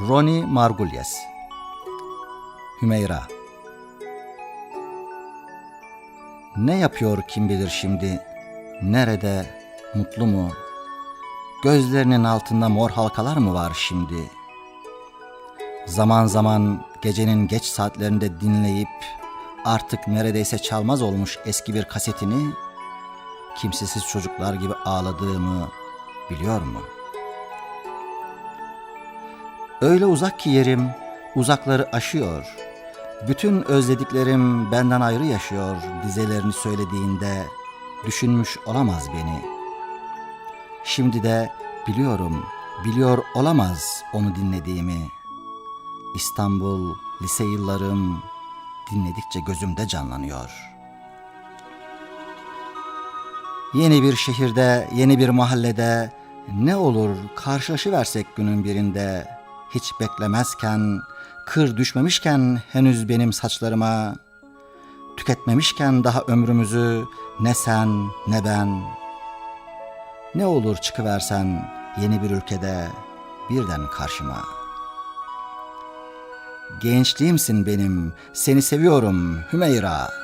Ronnie Margulies Hümeyra Ne yapıyor kim bilir şimdi? Nerede? Mutlu mu? Gözlerinin altında mor halkalar mı var şimdi? Zaman zaman gecenin geç saatlerinde dinleyip artık neredeyse çalmaz olmuş eski bir kasetini kimsesiz çocuklar gibi ağladığımı biliyor mu? Öyle uzak ki yerim uzakları aşıyor. Bütün özlediklerim benden ayrı yaşıyor dizelerini söylediğinde düşünmüş olamaz beni. Şimdi de biliyorum, biliyor olamaz onu dinlediğimi. İstanbul, lise yıllarım dinledikçe gözümde canlanıyor. Yeni bir şehirde, yeni bir mahallede ne olur karşılaşıversek günün birinde hiç beklemezken, kır düşmemişken henüz benim saçlarıma, tüketmemişken daha ömrümüzü ne sen ne ben. Ne olur çıkıversen yeni bir ülkede birden karşıma. Gençliğimsin benim, seni seviyorum Hümeyra.''